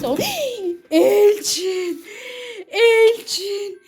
son. Elçin. Elçin.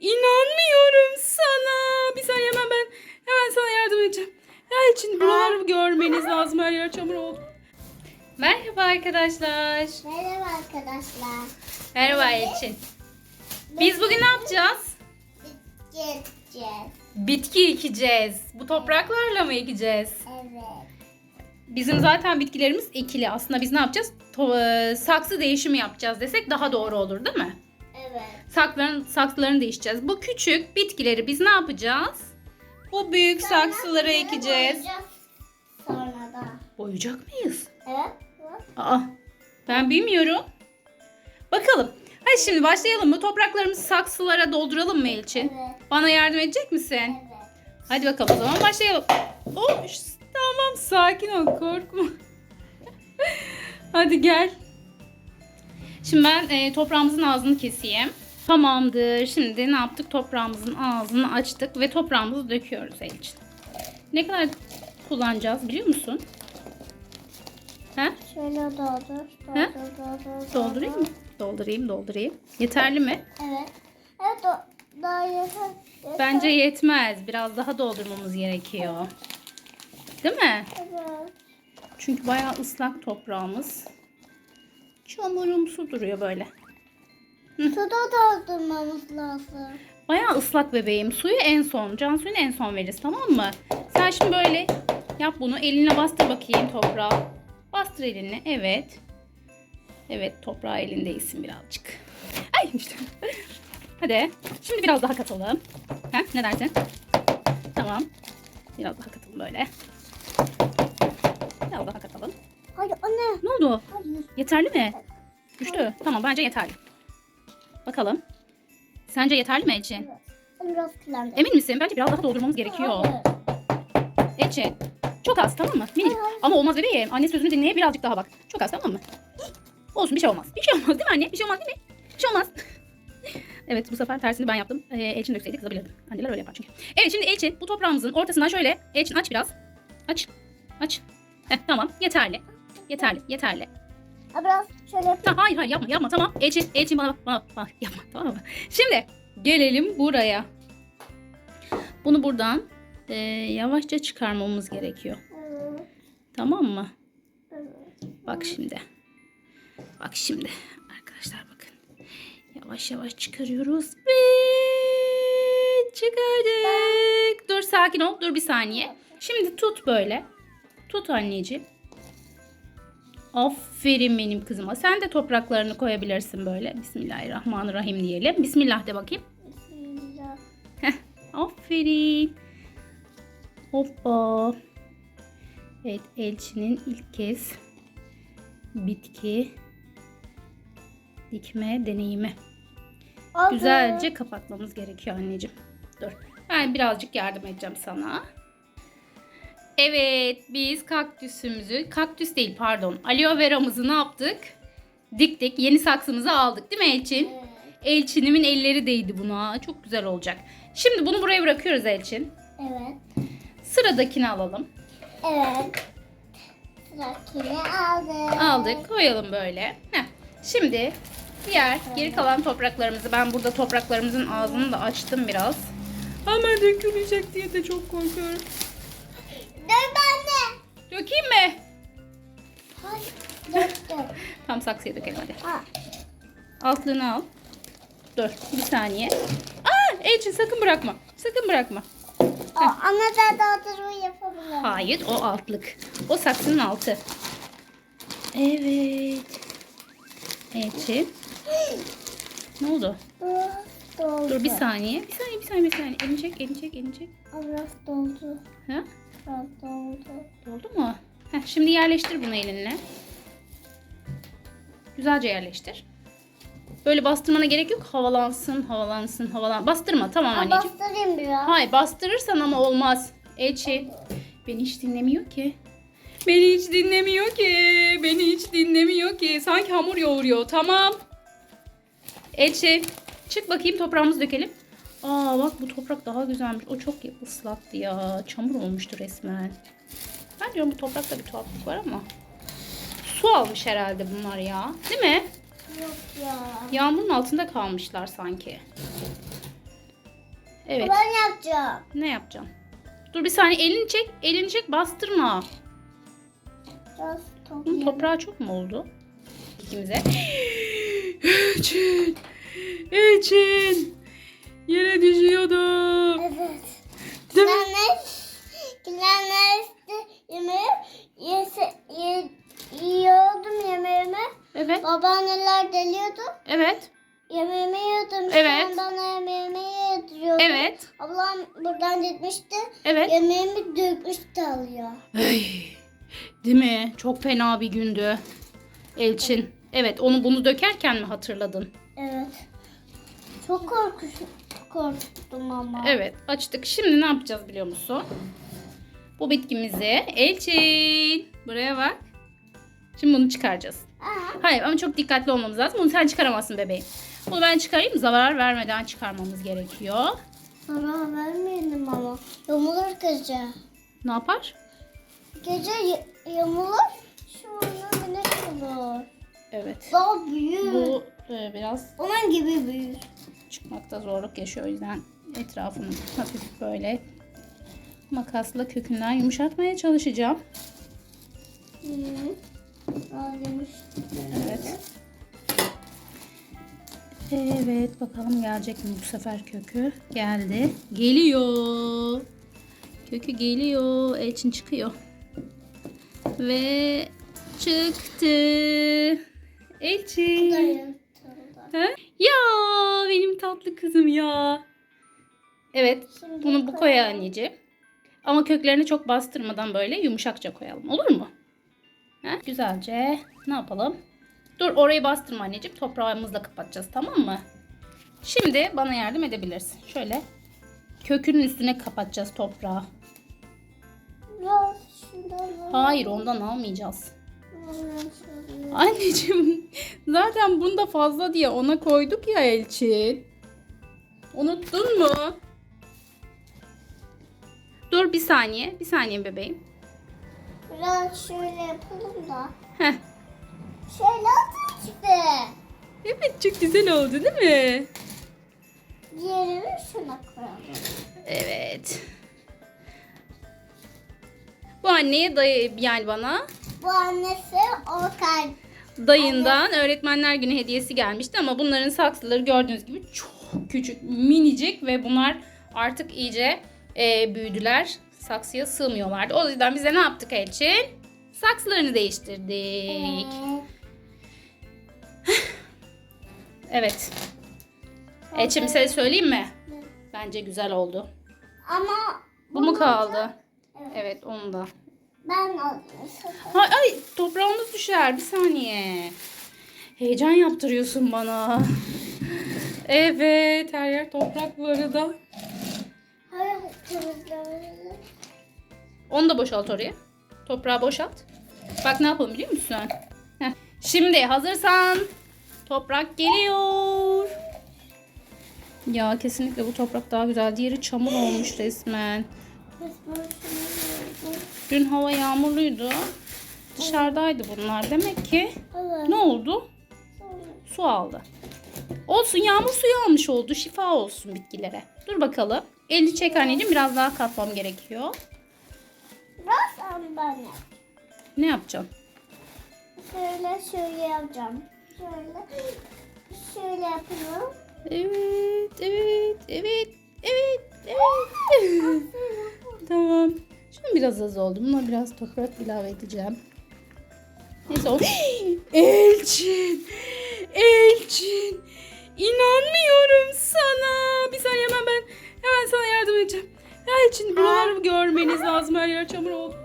İnanmıyorum sana. Bir saniye hemen ben hemen sana yardım edeceğim. Elçin buraları görmeniz lazım. Her yer çamur oldu. Merhaba arkadaşlar. Merhaba arkadaşlar. Merhaba Elçin. Biz bugün ne yapacağız? Gideceğiz. Bitki ekeceğiz. Bu topraklarla mı ekeceğiz? Evet. Bizim zaten bitkilerimiz ekili. Aslında biz ne yapacağız? To- e, saksı değişimi yapacağız desek daha doğru olur değil mi? Evet. Saksıların, saksılarını değişeceğiz. Bu küçük bitkileri biz ne yapacağız? Bu büyük saksılara ekeceğiz. Boyayacağız Sonra da. Boyayacak mıyız? Evet. bak. Aa, ben bilmiyorum. Bakalım. Hadi şimdi başlayalım mı? Topraklarımızı saksılara dolduralım mı Elçin? Evet. Bana yardım edecek misin? Evet. Hadi bakalım o zaman başlayalım. Oh, tamam sakin ol korkma. Hadi gel. Şimdi ben e, toprağımızın ağzını keseyim. Tamamdır. Şimdi ne yaptık? Toprağımızın ağzını açtık ve toprağımızı döküyoruz el için. Ne kadar kullanacağız biliyor musun? He? Şöyle doldur. He? Doldur, doldur, Doldurayım mı? Doldurayım, doldurayım. Yeterli mi? Evet. Evet o daha yeter. yeter. Bence yetmez. Biraz daha doldurmamız gerekiyor. Değil mi? Evet. Çünkü bayağı ıslak toprağımız. Çamurumsu duruyor böyle. Suda doldurmamız lazım. Bayağı ıslak bebeğim. Suyu en son. Can suyunu en son veririz tamam mı? Sen şimdi böyle yap bunu. Eline bastır bakayım toprağı. Bastır elini. Evet. Evet toprağı elindeysin birazcık. Ay işte. Hadi. Şimdi biraz daha katalım. Ha, ne dersin? Tamam. Biraz daha katalım böyle. Ne oldu? Hayır. Yeterli mi? Düştü. Tamam bence yeterli. Bakalım. Sence yeterli mi? Evet. Ben biraz. Emin misin? Bence biraz daha doldurmamız gerekiyor. Hayır. Çok az tamam mı? Hayır. Ama olmaz bebeğim. Anne sözünü dinleye birazcık daha bak. Çok az tamam mı? Olsun bir şey olmaz. Bir şey olmaz değil mi anne? Bir şey olmaz değil mi? Bir şey olmaz. evet bu sefer tersini ben yaptım. Ee, Elçin dökseydi kızabilirdim. Anneler öyle yapar çünkü. Evet şimdi Elçin bu toprağımızın ortasından şöyle. Elçin aç biraz. Aç. Aç. Heh, tamam yeterli. Yeterli. Yeterli. Ha, Biraz şöyle yapayım. Ta, hayır hayır yapma yapma tamam. Elçin Elçin bana bak bana bak, yapma tamam mı? Şimdi gelelim buraya. Bunu buradan e, yavaşça çıkarmamız gerekiyor. Tamam mı? Bak şimdi. Bak şimdi. Arkadaşlar bakın. Yavaş yavaş çıkarıyoruz ve çıkardık. Dur sakin ol. Dur bir saniye. Şimdi tut böyle. Tut anneciğim. Aferin benim kızıma. Sen de topraklarını koyabilirsin böyle. Bismillahirrahmanirrahim diyelim. Bismillah de bakayım. Bismillah. Aferin. Hoppa. Evet Elçin'in ilk kez bitki dikme deneyimi. Oldu. Güzelce kapatmamız gerekiyor anneciğim. Dur. Ben birazcık yardım edeceğim sana. Evet biz kaktüsümüzü, kaktüs değil pardon, aloe veramızı ne yaptık? Diktik. Yeni saksımızı aldık değil mi Elçin? Evet. Elçin'imin elleri değdi buna. Çok güzel olacak. Şimdi bunu buraya bırakıyoruz Elçin. Evet. Sıradakini alalım. Evet. Sırakini aldık. Aldık. Koyalım böyle. Heh. Şimdi diğer geri kalan topraklarımızı ben burada topraklarımızın ağzını da açtım biraz. Ama dökülecek diye de çok korkuyorum. Dök anne. Dökeyim mi? Hayır. Dök dök. Tam saksıya dökelim hadi. Ha. Altlığını al. Dur bir saniye. Aa, Elçin sakın bırakma. Sakın bırakma. O, anne da doldurma yapabilir. Hayır o altlık. O saksının altı. Evet. Elçin. Ne oldu? Doldu. Dur bir saniye. Bir saniye bir saniye bir saniye. Elini çek elini çek elini çek. Biraz doldu. Ha? Biraz doldu. Oldu mu? Heh, şimdi yerleştir bunu elinle. Güzelce yerleştir. Böyle bastırmana gerek yok. Havalansın, havalansın, havalan. Bastırma tamam Ha, anneciğim. bastırayım biraz. Hayır bastırırsan ama olmaz. Elçin. Beni hiç dinlemiyor ki. Beni hiç dinlemiyor ki. Beni hiç dinlemiyor ki. Sanki hamur yoğuruyor. Tamam. Elçin. Çık bakayım toprağımızı dökelim. Aa bak bu toprak daha güzelmiş. O çok ıslaktı ya. Çamur olmuştu resmen. Ben diyorum bu toprakta bir tuhaflık var ama. Su almış herhalde bunlar ya. Değil mi? Yok ya. Yağmurun altında kalmışlar sanki. Evet. Ben yapacağım. Ne yapacağım? Dur bir saniye elini çek. Elini çek bastırma. Biraz Bunun toprağı çok mu oldu? İkimize. Elçin. Elçin. Yere düşüyordum. Evet. Değil mi? İşte yemeği yese, ye, yiyordum yemeğimi. Evet. Babaanneler deliyordu. Evet. Yemeğimi yiyordum. Evet. Sen bana yemeğimi yediriyordu. Evet. Ablam buradan gitmişti. Evet. Yemeğimi dökmüştü alıyor. Ay, değil mi? Çok fena bir gündü. Elçin. Evet onu bunu dökerken mi hatırladın? Evet. Çok korkuş, korktum ama. Evet açtık. Şimdi ne yapacağız biliyor musun? Bu bitkimizi Elçin. Buraya bak. Şimdi bunu çıkaracağız. Aa, Hayır ama çok dikkatli olmamız lazım. Bunu sen çıkaramazsın bebeğim. Bunu ben çıkarayım. Zarar vermeden çıkarmamız gerekiyor. zarar vermeyelim ama. Yamulur gece. Ne yapar? Gece y- yamulur. Sonra güneş olur. Evet. Daha büyür. Bu e, biraz Onun gibi büyür. Çıkmakta zorluk yaşıyor. O yüzden etrafını hafif böyle makasla kökünden yumuşatmaya çalışacağım. Evet. Evet bakalım gelecek mi bu sefer kökü? Geldi. Geliyor. Kökü geliyor. Elçin çıkıyor. Ve çıktı. Elçin. Ya tatlı kızım ya. Evet Şimdi bunu bu koy anneciğim. Ama köklerini çok bastırmadan böyle yumuşakça koyalım. Olur mu? Ha? Güzelce ne yapalım? Dur orayı bastırma anneciğim. Toprağımızla kapatacağız tamam mı? Şimdi bana yardım edebilirsin. Şöyle kökünün üstüne kapatacağız toprağı. Hayır ondan almayacağız. Anneciğim zaten bunda fazla diye ona koyduk ya Elçin. Unuttun mu? Dur bir saniye. Bir saniye bebeğim. Biraz şöyle yapalım da. Heh. Şöyle atın işte. Evet çok güzel oldu değil mi? Diğerini şuna koyalım. Evet. Bu anneye dayı yani bana Bu annesi o kay. dayından öğretmenler günü hediyesi gelmişti ama bunların saksıları gördüğünüz gibi çok küçük, minicik ve bunlar artık iyice e, büyüdüler. Saksıya sığmıyorlardı. O yüzden biz de ne yaptık Elçin? Saksılarını değiştirdik. Evet. Elçin bir şey söyleyeyim mi? Bence güzel oldu. Ama Bu mu kaldı? Evet. Evet onu da. Ben. Ay, ay toprağımız düşer bir saniye. Heyecan yaptırıyorsun bana. Evet her yer toprak bu arada. Hayır temizlemeli. Onu da boşalt oraya. Toprağı boşalt. Bak ne yapalım biliyor musun? Heh. Şimdi hazırsan toprak geliyor. Ya kesinlikle bu toprak daha güzel. Diğeri çamur olmuş resmen. Dün hava yağmurluydu. Dışarıdaydı bunlar. Demek ki ne oldu? Su aldı. Olsun yağmur suyu almış oldu. Şifa olsun bitkilere. Dur bakalım. Elini çek anneciğim. Biraz daha katmam gerekiyor. Ben yap. Ne yapacaksın? Şöyle şöyle yapacağım. Şöyle. Şöyle yapıyorum. Evet, evet, evet, evet, evet. tamam. Şimdi biraz az oldu. Buna biraz toprak ilave edeceğim. Neyse o. Elçin! Elçin! İnanmıyorum sana. Bir saniye hemen ben hemen sana yardım edeceğim. Elçin buraları görmeniz lazım. Her yer çamur oldu.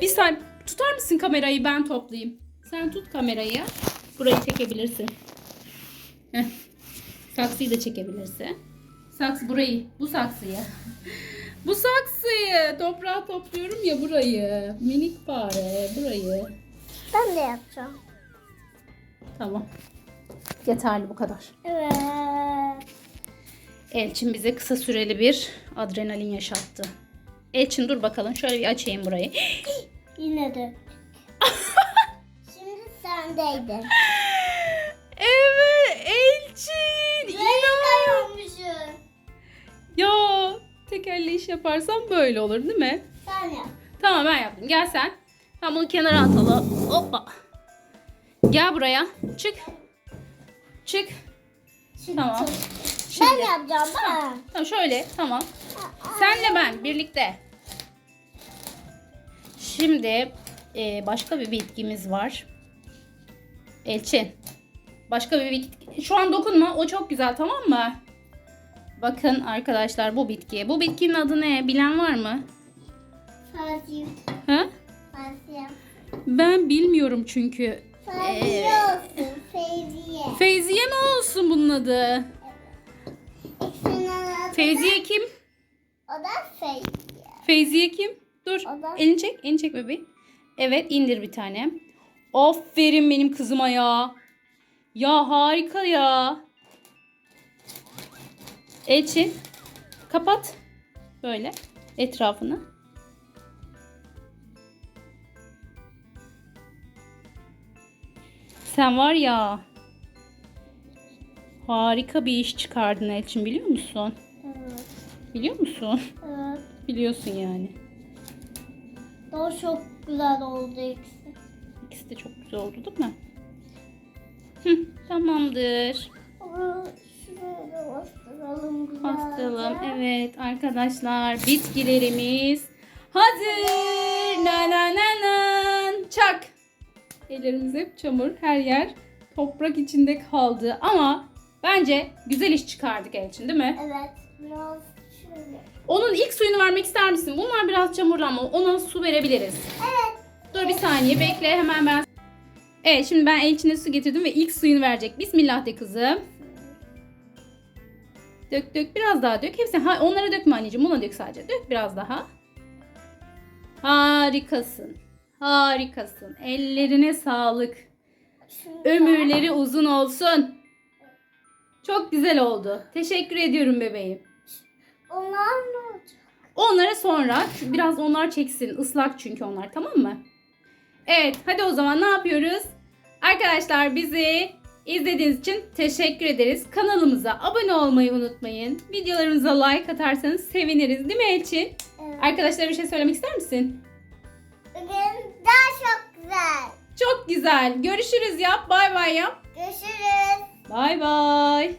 Bir saniye tutar mısın kamerayı ben toplayayım. Sen tut kamerayı. Burayı çekebilirsin. Heh. Saksıyı da çekebilirsin. Saksı burayı. Bu saksıyı. bu saksıyı. Toprağa topluyorum ya burayı. Minik fare. Burayı. Ben de yapacağım. Tamam. Yeterli bu kadar. Evet. Elçin bize kısa süreli bir adrenalin yaşattı. Elçin dur bakalım şöyle bir açayım burayı. Yine de. Şimdi sendeydin. Evet Elçin. İnanmışım. Ya tekerle iş yaparsam böyle olur değil mi? Sen yap. Tamam ben yaptım. Gel sen. Ben bunu kenara atalım. Hoppa. Gel buraya. Çık. Çık. Şimdi Tamam. çok- Şimdi. Ben yapacağım ben. Tamam şöyle. Tamam. Senle ben birlikte. Şimdi e, başka bir bitkimiz var. Elçin. Başka bir bitki. Şu an dokunma. O çok güzel tamam mı? Bakın arkadaşlar bu bitki. Bu bitkinin adı ne? Bilen var mı? Fatih. Ha? Fatih. Ben bilmiyorum çünkü. Fatih olsun. Feyziye. Feyziye mi olsun bunun adı? Adı Feyziye kim? O da Feyziye. Feyziye kim? Dur. Da- Elini çek. Elini çek bebeğim. Evet indir bir tane. Aferin benim kızıma ya. Ya harika ya. Elçin. Kapat. Böyle etrafını. Sen var ya. Harika bir iş çıkardın Elçin biliyor musun? Evet. Biliyor musun? Evet. Biliyorsun yani. Daha çok güzel oldu ikisi. İkisi de çok güzel oldu değil mi? Hı, tamamdır. Bastıralım. Bastıralım. Evet arkadaşlar bitkilerimiz hazır. Na na na na. Çak. Ellerimiz hep çamur. Her yer toprak içinde kaldı. Ama bence güzel iş çıkardık Elçin değil mi? Evet. Biraz şöyle. Onun ilk suyunu vermek ister misin? Bunlar biraz çamurlu ama ona su verebiliriz. Evet. Dur bir saniye bekle hemen ben. Evet şimdi ben Elçin'e su getirdim ve ilk suyunu verecek. Bismillah de kızım. Dök dök biraz daha dök. Hepsini ha, onlara dökme anneciğim. Ona dök sadece. Dök biraz daha. Harikasın. Harikasın. Ellerine sağlık. Ömürleri uzun olsun. Çok güzel oldu. Teşekkür ediyorum bebeğim. Onlar ne olacak? Onlara sonra biraz onlar çeksin. Islak çünkü onlar tamam mı? Evet hadi o zaman ne yapıyoruz? Arkadaşlar bizi izlediğiniz için teşekkür ederiz. Kanalımıza abone olmayı unutmayın. Videolarımıza like atarsanız seviniriz değil mi Elçin? Evet. Arkadaşlara bir şey söylemek ister misin? Bugün daha çok güzel. Çok güzel. Görüşürüz yap. Bay bay yap. Görüşürüz. Bay bay.